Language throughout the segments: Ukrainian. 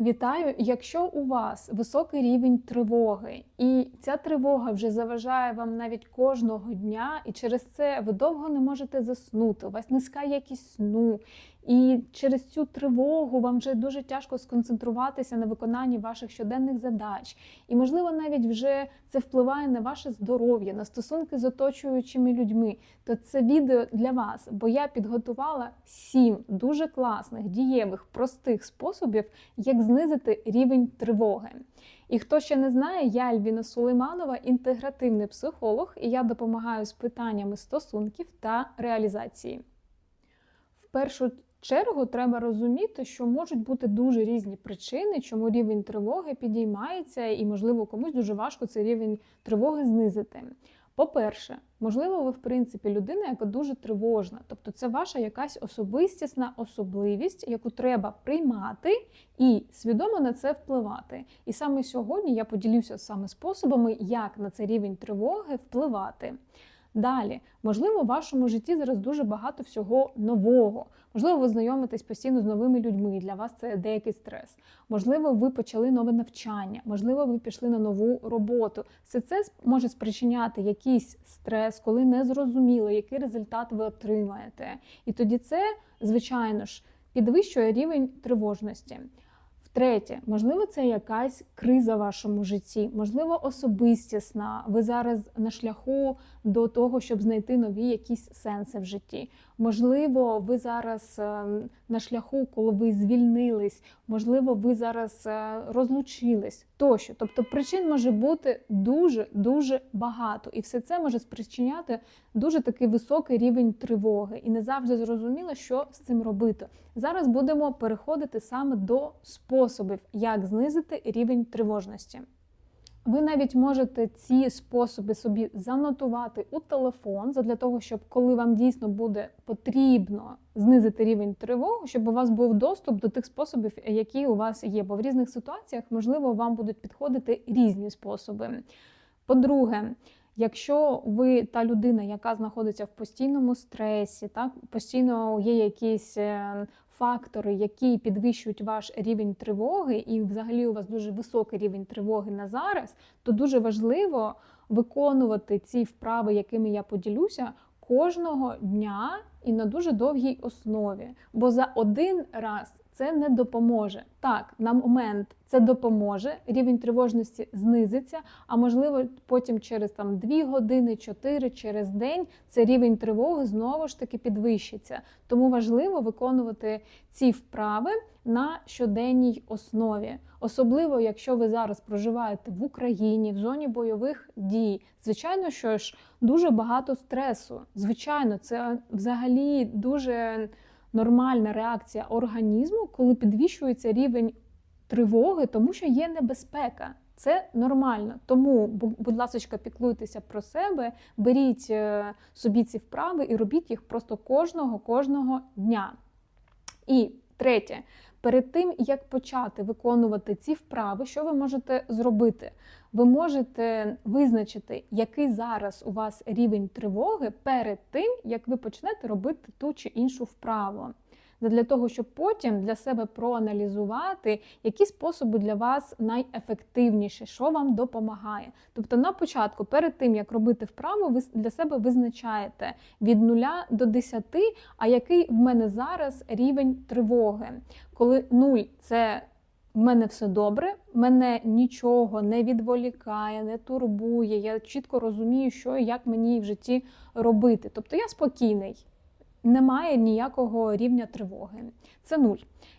Вітаю! Якщо у вас високий рівень тривоги, і ця тривога вже заважає вам навіть кожного дня, і через це ви довго не можете заснути, у вас низька якість сну, і через цю тривогу вам вже дуже тяжко сконцентруватися на виконанні ваших щоденних задач. І, можливо, навіть вже це впливає на ваше здоров'я, на стосунки з оточуючими людьми, то це відео для вас, бо я підготувала сім дуже класних, дієвих, простих способів, як знизити рівень тривоги. І хто ще не знає, я Альвіна Сулейманова, інтегративний психолог, і я допомагаю з питаннями стосунків та реалізації. В першу чергу треба розуміти, що можуть бути дуже різні причини, чому рівень тривоги підіймається, і, можливо, комусь дуже важко цей рівень тривоги знизити. По-перше, можливо, ви, в принципі, людина, яка дуже тривожна, тобто це ваша якась особистісна особливість, яку треба приймати і свідомо на це впливати. І саме сьогодні я поділюся саме способами, як на цей рівень тривоги впливати. Далі, можливо, в вашому житті зараз дуже багато всього нового. Можливо, ви знайомитесь постійно з новими людьми, для вас це деякий стрес. Можливо, ви почали нове навчання, можливо, ви пішли на нову роботу. Все це може спричиняти якийсь стрес, коли не зрозуміло, який результат ви отримаєте. І тоді це, звичайно ж, підвищує рівень тривожності. Втретє, можливо, це якась криза в вашому житті, можливо, особистісна. Ви зараз на шляху до того, щоб знайти нові якісь сенси в житті. Можливо, ви зараз ем, на шляху, коли ви звільнились, можливо, ви зараз е, розлучились тощо. Тобто причин може бути дуже дуже багато, і все це може спричиняти дуже такий високий рівень тривоги, і не завжди зрозуміло, що з цим робити. Зараз будемо переходити саме до способів, як знизити рівень тривожності. Ви навіть можете ці способи собі занотувати у телефон, для того, щоб коли вам дійсно буде потрібно знизити рівень тривоги, щоб у вас був доступ до тих способів, які у вас є. Бо в різних ситуаціях, можливо, вам будуть підходити різні способи. По-друге, Якщо ви та людина, яка знаходиться в постійному стресі, так постійно є якісь е, фактори, які підвищують ваш рівень тривоги, і взагалі у вас дуже високий рівень тривоги на зараз, то дуже важливо виконувати ці вправи, якими я поділюся, кожного дня і на дуже довгій основі. Бо за один раз це не допоможе. Так, на момент це допоможе, рівень тривожності знизиться, а можливо, потім через там 2 години, 4, через день цей рівень тривоги знову ж таки підвищиться. Тому важливо виконувати ці вправи на щоденній основі. Особливо, якщо ви зараз проживаєте в Україні, в зоні бойових дій. Звичайно, що ж дуже багато стресу. Звичайно, це взагалі дуже нормальна реакція організму, коли підвищується рівень тривоги, тому що є небезпека. Це нормально. Тому, будь ласка, піклуйтеся про себе, беріть е, собі ці вправи і робіть їх просто кожного кожного дня. І третє, перед тим як почати виконувати ці вправи, що ви можете зробити? Ви можете визначити, який зараз у вас рівень тривоги перед тим, як ви почнете робити ту чи іншу вправу для того, щоб потім для себе проаналізувати, які способи для вас найефективніші, що вам допомагає. Тобто, на початку, перед тим як робити вправу, ви для себе визначаєте від 0 до 10, а який в мене зараз рівень тривоги. Коли 0 – це в мене все добре, мене нічого не відволікає, не турбує. Я чітко розумію, що і як мені в житті робити. Тобто я спокійний немає ніякого рівня тривоги. Це нуль.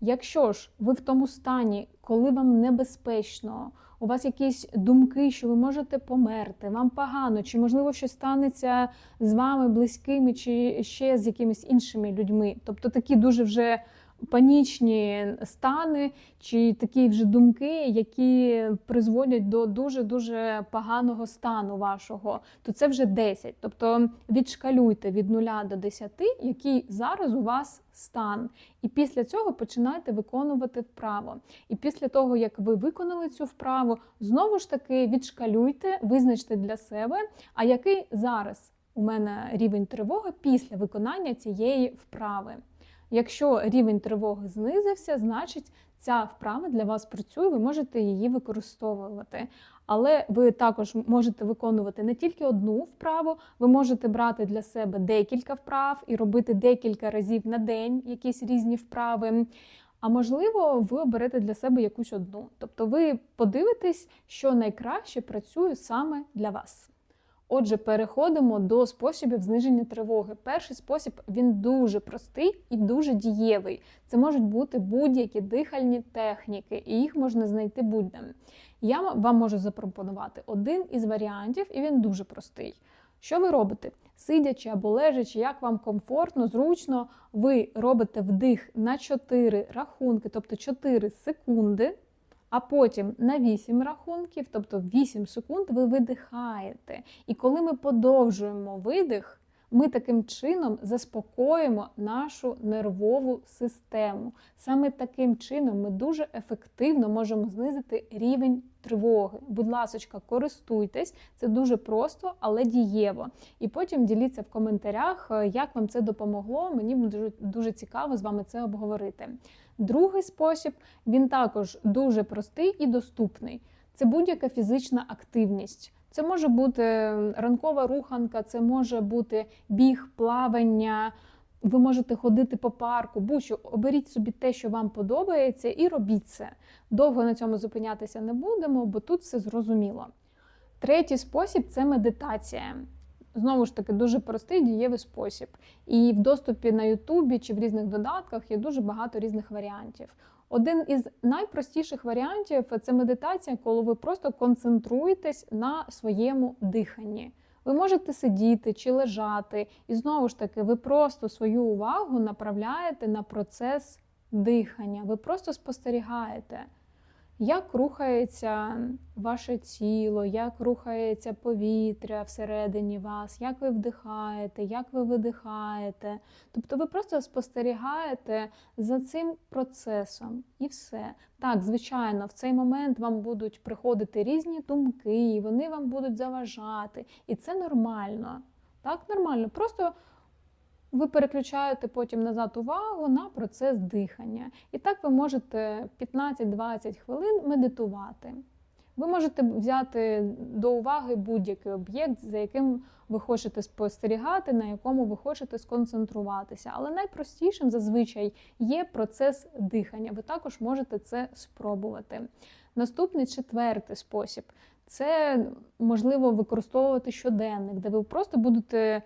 Якщо ж ви в тому стані, коли вам небезпечно, у вас якісь думки, що ви можете померти, вам погано, чи, можливо, щось станеться з вами близькими, чи ще з якимись іншими людьми, тобто такі дуже вже панічні стани чи такі вже думки, які призводять до дуже-дуже поганого стану вашого, то це вже 10. Тобто відшкалюйте від 0 до 10, який зараз у вас стан. І після цього починайте виконувати вправо. І після того, як ви виконали цю вправу, знову ж таки відшкалюйте, визначте для себе, а який зараз у мене рівень тривоги після виконання цієї вправи. Якщо рівень тривоги знизився, значить ця вправа для вас працює, ви можете її використовувати. Але ви також можете виконувати не тільки одну вправу, ви можете брати для себе декілька вправ і робити декілька разів на день якісь різні вправи. А можливо, ви оберете для себе якусь одну. Тобто ви подивитесь, що найкраще працює саме для вас. Отже, переходимо до способів зниження тривоги. Перший спосіб він дуже простий і дуже дієвий. Це можуть бути будь-які дихальні техніки, і їх можна знайти будь-де. Я вам можу запропонувати один із варіантів, і він дуже простий. Що ви робите? Сидячи або лежачи, як вам комфортно, зручно, ви робите вдих на 4 рахунки, тобто 4 секунди, а потім на 8 рахунків, тобто 8 секунд, ви видихаєте. І коли ми подовжуємо видих, ми таким чином заспокоїмо нашу нервову систему. Саме таким чином ми дуже ефективно можемо знизити рівень тривоги. Будь ласочка, користуйтесь, це дуже просто, але дієво. І потім діліться в коментарях, е, як вам це допомогло. Мені буде дуже цікаво з вами це обговорити. Другий спосіб він також дуже простий і доступний. Це будь-яка фізична активність. Це може бути ранкова руханка, це може бути біг, плавання. Ви можете ходити по парку, будь-що оберіть собі те, що вам подобається, і робіть це. Довго на цьому зупинятися не будемо, бо тут все зрозуміло. Третій спосіб це медитація. Знову ж таки, дуже простий дієвий спосіб. І в доступі на Ютубі чи в різних додатках є дуже багато різних варіантів. Один із найпростіших варіантів це медитація, коли ви просто концентруєтесь на своєму диханні. Ви можете сидіти чи лежати, і знову ж таки, ви просто свою увагу направляєте на процес дихання. Ви просто спостерігаєте як рухається ваше тіло, як рухається повітря всередині вас, як ви вдихаєте, як ви видихаєте. Тобто ви просто спостерігаєте за цим процесом і все. Так, звичайно, в цей момент вам будуть приходити різні думки, і вони вам будуть заважати. І це нормально. Так, нормально. Просто ви переключаєте потім назад увагу на процес дихання. І так ви можете 15-20 хвилин медитувати. Ви можете взяти до уваги будь-який об'єкт, за яким ви хочете спостерігати, на якому ви хочете сконцентруватися. Але найпростішим зазвичай є процес дихання. Ви також можете це спробувати. Наступний четвертий спосіб це можливо використовувати щоденник, де ви просто будете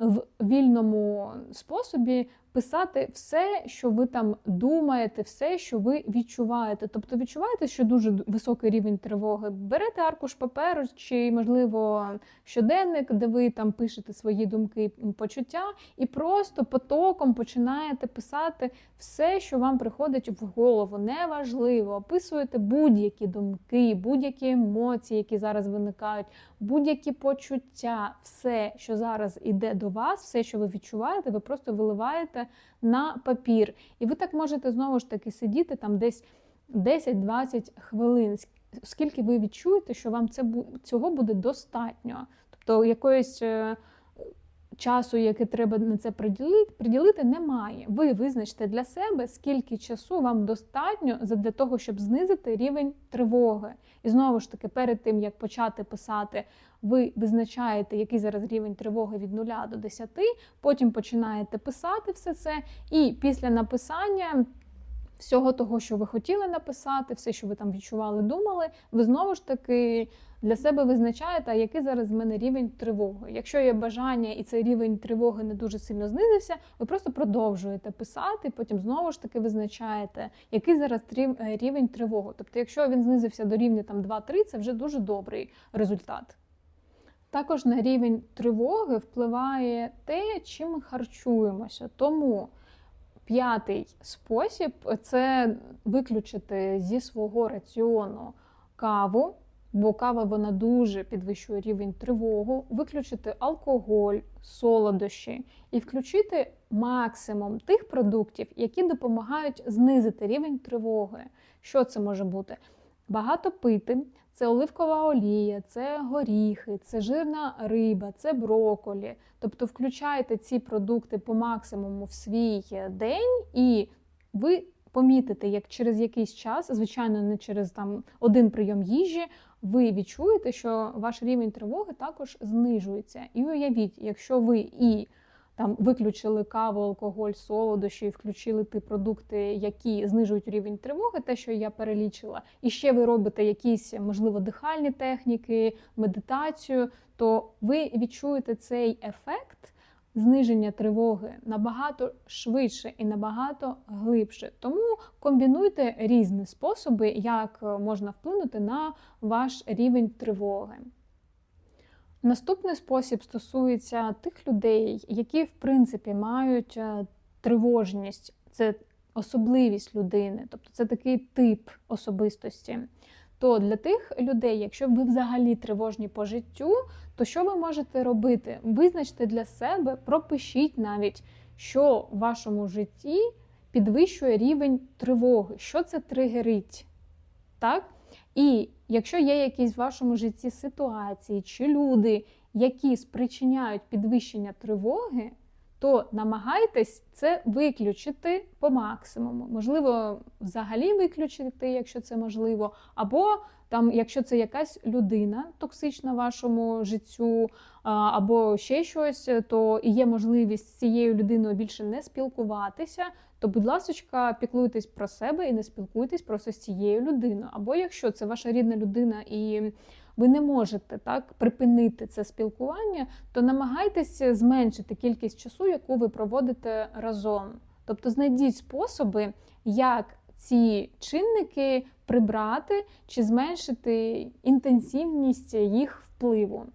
в вільному способі писати все, що ви там думаєте, все, що ви відчуваєте. Тобто відчуваєте, що дуже високий рівень тривоги. Берете аркуш паперу, чи, можливо, щоденник, де ви там пишете свої думки почуття, і просто потоком починаєте писати все, що вам приходить в голову. Неважливо, описуєте будь-які думки, будь-які емоції, які зараз виникають, будь-які почуття, все, що зараз іде до вас, все, що ви відчуваєте, ви просто виливаєте переносите на папір. І ви так можете знову ж таки сидіти там десь 10-20 хвилин, скільки ви відчуєте, що вам це, цього буде достатньо. Тобто якоїсь е, часу, який треба на це приділити, приділити, немає. Ви визначте для себе, скільки часу вам достатньо для того, щоб знизити рівень тривоги. І знову ж таки, перед тим як почати писати, ви визначаєте, який зараз рівень тривоги від 0 до 10, потім починаєте писати все це, і після написання. Всього того, що ви хотіли написати, все, що ви там відчували, думали, ви знову ж таки для себе визначаєте, який зараз в мене рівень тривоги. Якщо є бажання і цей рівень тривоги не дуже сильно знизився, ви просто продовжуєте писати, потім знову ж таки визначаєте, який зараз е, рівень тривоги. Тобто, якщо він знизився до рівня 2-3, це вже дуже добрий результат. Також на рівень тривоги впливає те, чим ми харчуємося. Тому п'ятий спосіб це виключити зі свого раціону каву, бо кава вона дуже підвищує рівень тривогу, виключити алкоголь, солодощі і включити максимум тих продуктів, які допомагають знизити рівень тривоги. Що це може бути? Багато пити. Це оливкова олія, це горіхи, це жирна риба, це броколі. Тобто включайте ці продукти по максимуму в свій день, і ви помітите, як через якийсь час, звичайно, не через там один прийом їжі, ви відчуєте, що ваш рівень тривоги також знижується. І уявіть, якщо ви і там виключили каву, алкоголь, солодощі, включили ті продукти, які знижують рівень тривоги, те, що я перелічила, і ще ви робите якісь, можливо, дихальні техніки, медитацію, то ви відчуєте цей ефект зниження тривоги набагато швидше і набагато глибше. Тому комбінуйте різні способи, як можна вплинути на ваш рівень тривоги. Наступний спосіб стосується тих людей, які, в принципі, мають е, тривожність, це особливість людини, тобто це такий тип особистості. То для тих людей, якщо ви взагалі тривожні по життю, то що ви можете робити? Визначте для себе, пропишіть навіть, що в вашому житті підвищує рівень тривоги, що це тригерить. Так? І якщо є якісь в вашому житті ситуації чи люди, які спричиняють підвищення тривоги, то намагайтесь це виключити по максимуму. Можливо, взагалі виключити, якщо це можливо, або там, якщо це якась людина токсична вашому життю, або ще щось, то є можливість з цією людиною більше не спілкуватися, то, будь ласка, піклуйтесь про себе і не спілкуйтесь просто з цією людиною. Або якщо це ваша рідна людина і ви не можете так припинити це спілкування, то намагайтеся зменшити кількість часу, яку ви проводите разом. Тобто знайдіть способи, як ці чинники прибрати чи зменшити інтенсивність їх впливу.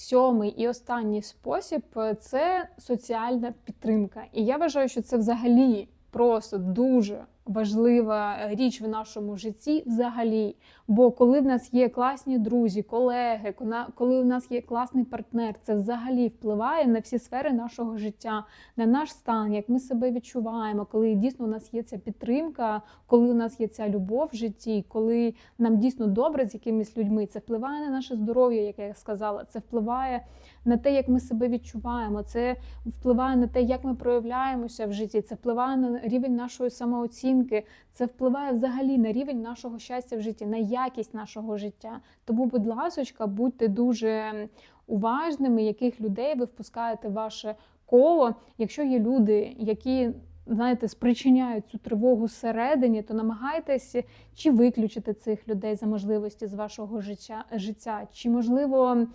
Сьомий і останній спосіб це соціальна підтримка. І я вважаю, що це взагалі просто дуже важлива річ в нашому житті взагалі. Бо коли в нас є класні друзі, колеги, коли у нас є класний партнер, це взагалі впливає на всі сфери нашого життя, на наш стан, як ми себе відчуваємо, коли дійсно у нас є ця підтримка, коли у нас є ця любов в житті, коли нам дійсно добре з якимись людьми, це впливає на наше здоров'я, як я сказала, це впливає на те, як ми себе відчуваємо, це впливає на те, як ми проявляємося в житті, це впливає на рівень нашої самооцінки, це впливає взагалі на рівень нашого щастя в житті, на якість нашого життя. Тому, будь ласочка, будьте дуже уважними, яких людей ви впускаєте в ваше коло. Якщо є люди, які Знаєте, спричиняють цю тривогу всередині, то намагайтесь чи виключити цих людей за можливості з вашого життя, життя чи можливо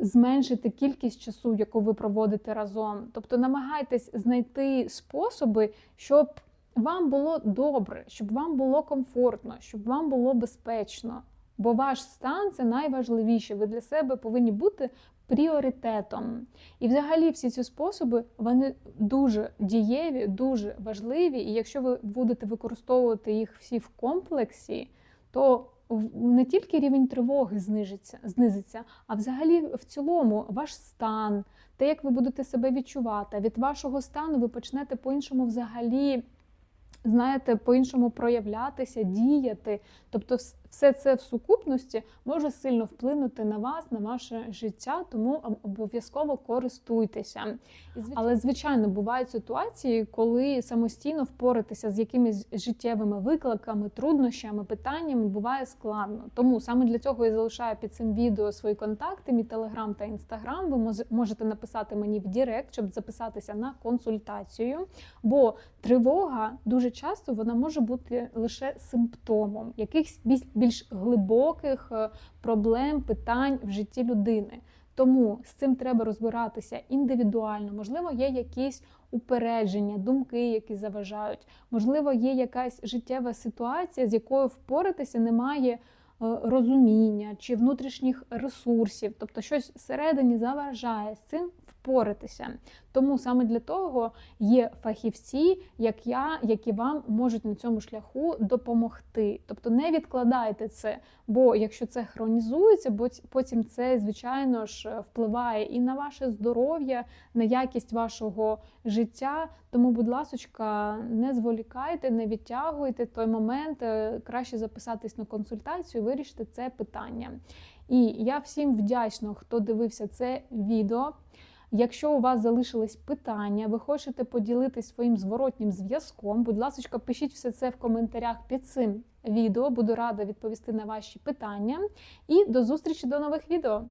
зменшити кількість часу, яку ви проводите разом. Тобто намагайтесь знайти способи, щоб вам було добре, щоб вам було комфортно, щоб вам було безпечно. Бо ваш стан це найважливіше. Ви для себе повинні бути пріоритетом. І, взагалі, всі ці способи вони дуже дієві, дуже важливі. І якщо ви будете використовувати їх всі в комплексі, то не тільки рівень тривоги знижиться, знизиться, а взагалі в цілому ваш стан, те, як ви будете себе відчувати. Від вашого стану ви почнете по-іншому взагалі знаєте, по-іншому проявлятися, діяти. Тобто, все це в сукупності може сильно вплинути на вас, на ваше життя, тому обов'язково користуйтеся. Але, звичайно, бувають ситуації, коли самостійно впоратися з якимись життєвими викликами, труднощами, питаннями буває складно. Тому саме для цього я залишаю під цим відео свої контакти, мій телеграм та інстаграм. Ви можете написати мені в Директ, щоб записатися на консультацію. Бо тривога дуже часто вона може бути лише симптомом якихось більш глибоких е, проблем, питань в житті людини. Тому з цим треба розбиратися індивідуально. Можливо, є якісь упередження, думки, які заважають. Можливо, є якась життєва ситуація, з якою впоратися немає е, розуміння чи внутрішніх ресурсів, тобто щось всередині заважає з цим впоратися. Тому саме для того є фахівці, як я, які вам можуть на цьому шляху допомогти. Тобто не відкладайте це, бо якщо це хронізується, бо потім це, звичайно ж, впливає і на ваше здоров'я, на якість вашого життя. Тому, будь ласочка, не зволікайте, не відтягуйте той момент, е, краще записатись на консультацію, вирішити це питання. І я всім вдячна, хто дивився це відео. Якщо у вас залишились питання, ви хочете поділитись своїм зворотнім зв'язком, будь ласка, пишіть все це в коментарях під цим відео. Буду рада відповісти на ваші питання. І до зустрічі до нових відео!